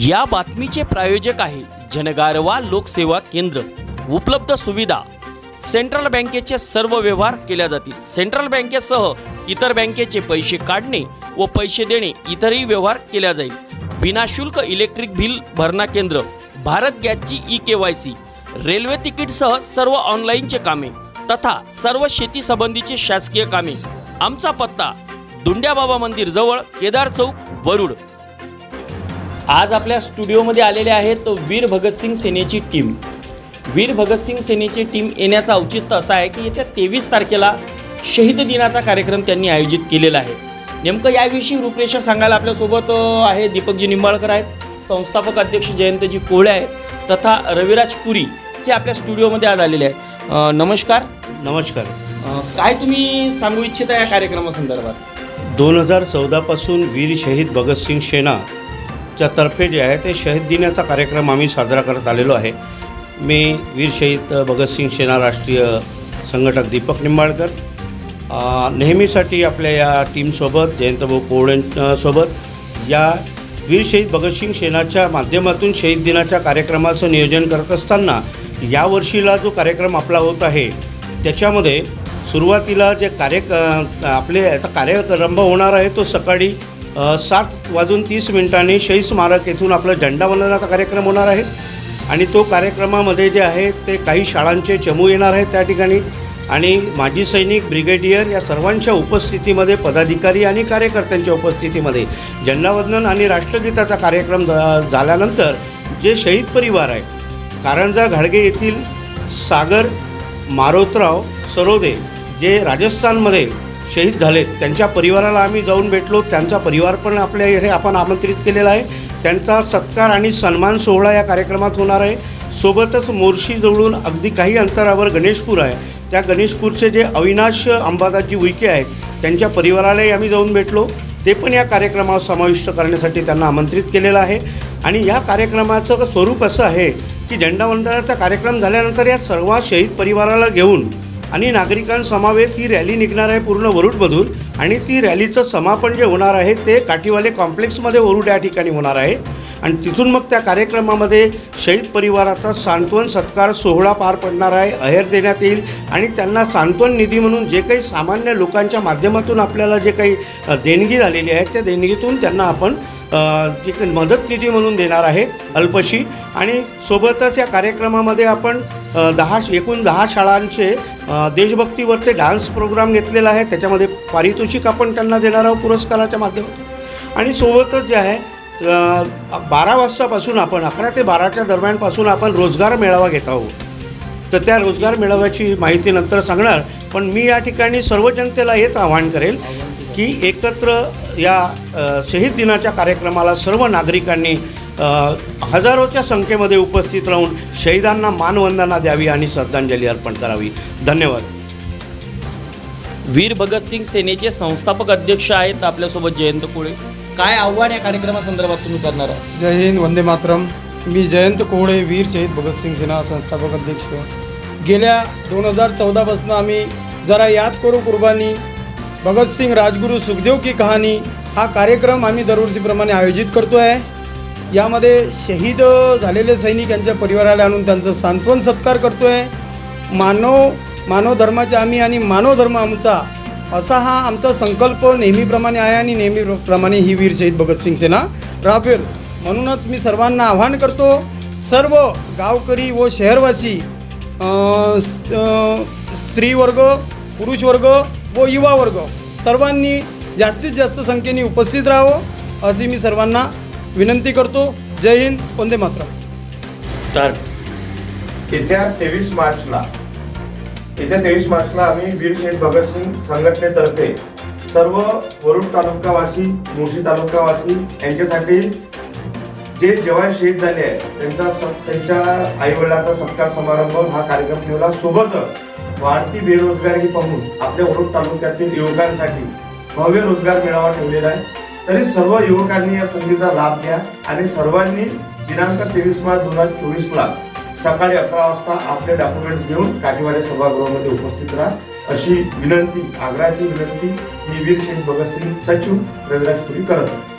या बातमीचे प्रायोजक आहे जनगारवा लोकसेवा केंद्र. उपलब्ध सुविधा. सेंट्रल बँकेचे सर्व व्यवहार केल्या जातील. सेंट्रल बँकेसह इतर बँकेचे पैसे काढणे व पैसे देणे इतरही व्यवहार केल्या जाईल. विनाशुल्क इलेक्ट्रिक बिल भरणा केंद्र. भारत गॅसची E K Y C. Railway तिकीटसह सर्व ऑनलाईनचे कामे तथा सर्व शेती संबंधीचे शासकीय कामे. आमचा पत्ता दुंड्याबाबा मंदिर जवळ केदार चौक वरुड. आज आपल्या स्टुडिओमध्ये आलेले आहेत वीर भगतसिंग सेनेची टीम. वीर भगतसिंग सेनेची टीम येण्याचं औचित्य असं आहे की येत्या तेवीस तारखेला शहीद दिनाचा कार्यक्रम त्यांनी आयोजित केलेला आहे. नेमकं याविषयी रूपरेषा सांगायला आपल्यासोबत आहे दीपकजी निंबाळकर आहेत संस्थापक अध्यक्ष जयंतजी कोहळे आहेत तथा रविराज पुरी हे आपल्या स्टुडिओमध्ये आज आलेले आहेत. नमस्कार. नमस्कार. काय तुम्ही सांगू इच्छिता या कार्यक्रमासंदर्भात? दोन हजार चौदापासून वीर शहीद भगतसिंग सेनाच्या तर्फे जे आहे ते शहीद दिनाचा कार्यक्रम आम्ही साजरा करत आलेलो आहे. मी वीर शहीद भगतसिंग सेना राष्ट्रीय संघटक दीपक निंबाळकर नेहमीसाठी आपल्या या टीमसोबत जयंतभाऊ कोवळेंसोबत या वीर शहीद भगतसिंग सेनाच्या माध्यमातून शहीद दिनाच्या कार्यक्रमाचं नियोजन करत असताना यावर्षीला जो कार्यक्रम आपला होत आहे त्याच्यामध्ये सुरुवातीला जे कार्य आपले याचा कार्यक्रम होणार आहे तो सकाळी सात वाजून तीस मिनिटांनी शहीद स्मारक येथून आपला झंडावंदनाचा कार्यक्रम होणार आहे. आणि तो कार्यक्रमामध्ये जे आहे ते काही शाळांचे चमू येणार आहेत त्या ठिकाणी. आणि माजी सैनिक ब्रिगेडियर या सर्वांच्या उपस्थितीमध्ये पदाधिकारी आणि कार्यकर्त्यांच्या उपस्थितीमध्ये झेंडावंदन आणि राष्ट्रगीताचा कार्यक्रम झाल्यानंतर जे शहीद परिवार आहे कारंजा घाडगे येथील सागर मारोतराव सरोदे जे राजस्थानमध्ये शहीद झालेत. त्यांच्या परिवाराला आम्ही जाऊन भेटलो. त्यांचा परिवार पण आपल्या इथे आपण आमंत्रित केलेला आहे. त्यांचा सत्कार आणि सन्मान सोहळा या कार्यक्रमात होणार आहे. सोबतच मोर्शीजवळून अगदी काही अंतरावर गणेशपूर आहे. त्या गणेशपूरचे जे अविनाश अंबादासजी उईके आहेत त्यांच्या परिवारालाही आम्ही जाऊन भेटलो. ते पण या कार्यक्रमात समाविष्ट करण्यासाठी त्यांना आमंत्रित केलेलं आहे. आणि या कार्यक्रमाचं स्वरूप असं आहे की झेंडावंदनाचा कार्यक्रम झाल्यानंतर या सर्व शहीद परिवाराला घेऊन आणि नागरिकांसमावेत ही रॅली निघणार आहे पूर्ण वरुडमधून आणि ती रॅलीचं समापन जे होणार आहे ते काठीवाले कॉम्प्लेक्समध्ये वरुड या ठिकाणी होणार आहे. आणि तिथून मग त्या कार्यक्रमामध्ये शहीद परिवाराचा सांत्वन सत्कार सोहळा पार पडणार आहे अहेर देण्यात येईल आणि त्यांना सांत्वन निधी म्हणून जे काही सामान्य लोकांच्या माध्यमातून आपल्याला जे काही देणगी झालेली आहे त्या देणगीतून त्यांना आपण जे काही मदत निधी म्हणून देणार आहे अल्पशी. आणि सोबतच या कार्यक्रमामध्ये आपण दहा एकूण दहा शाळांचे देशभक्तीवर ते डान्स प्रोग्राम घेतलेला आहे. त्याच्यामध्ये पारितोषिक आपण त्यांना देणार आहोत पुरस्काराच्या माध्यमातून. आणि सोबतच जे आहे बारा वाजतापासून आपण अकरा ते बाराच्या दरम्यानपासून आपण रोजगार मेळावा घेत आहोत. तर त्या रोजगार मेळाव्याची माहिती नंतर सांगणार. पण मी या ठिकाणी सर्व जनतेला हेच आवाहन करेल की एकत्र या शहीद दिनाच्या कार्यक्रमाला सर्व नागरिकांनी हजारोच्या संख्येमध्ये उपस्थित राहून शहीदांना मानवंदना द्यावी आणि श्रद्धांजली अर्पण करावी. धन्यवाद. वीर भगतसिंग सेनेचे संस्थापक अध्यक्ष आहेत आपल्यासोबत जयंत कोळे. काय आव्हान या कार्यक्रमासंदर्भात तुम्ही करणार आहात? जय हिंद वंदे मातरम. मी जयंत कोहळे वीर शहीद भगतसिंग सेना संस्थापक अध्यक्ष. गेल्या दोन हजार चौदापासून आम्ही जरा याद करू कुर्बानी. भगतसिंग राजगुरू सुखदेव की कहाणी हा कार्यक्रम आम्ही दरवर्षीप्रमाणे आयोजित करतो आहे यामध्ये शहीद झालेले सैनिक यांच्या परिवाराला आणून त्यांचं सांत्वन सत्कार करतो आहे मानव मानव धर्माचे आम्ही आणि मानव धर्म आमचा असा हा आमचा संकल्प नेहमीप्रमाणे आहे आणि नेहमीप्रमाणे ही वीर शहीद भगतसिंग सेना राबवेल. म्हणूनच मी सर्वांना आव्हान करतो सर्व गावकरी व शहरवासी स्त्रीवर्ग पुरुषवर्ग पुरुष वर्ग व युवा वर्ग सर्वांनी जास्तीत जास्त संख्येने उपस्थित राहावं अशी मी सर्वांना विनंती करतो. जय हिंद वंदे मातरम. येत्या तेवीस मार्चला येत्या तेवीस मार्चला आम्ही वीर शहीद भगतसिंग संघटनेतर्फे सर्व वरुड तालुकावासी मुळशी तालुकावासी यांच्यासाठी जे जवान शहीद झाले आहेत त्यांचा स- त्यांच्या आईवडिलांचा सत्कार समारंभ हा कार्यक्रम ठेवला. सोबतच वाढती बेरोजगारी पाहून आपल्या वरुड तालुक्यातील युवकांसाठी भव्य रोजगार मेळावा ठेवलेला आहे. तरी सर्व युवकांनी या संधीचा लाभ घ्या आणि सर्वांनी दिनांक तेवीस मार्च दोन हजार चोवीसला सकाळी अकरा वाजता आपले डॉक्युमेंट्स घेऊन काठीवाडी सभागृहामध्ये उपस्थित राहा. अशी विनंती आग्रहाची विनंती मी वीर शहीद भगतसिंग सचिव रविराज पुरी करत आहे.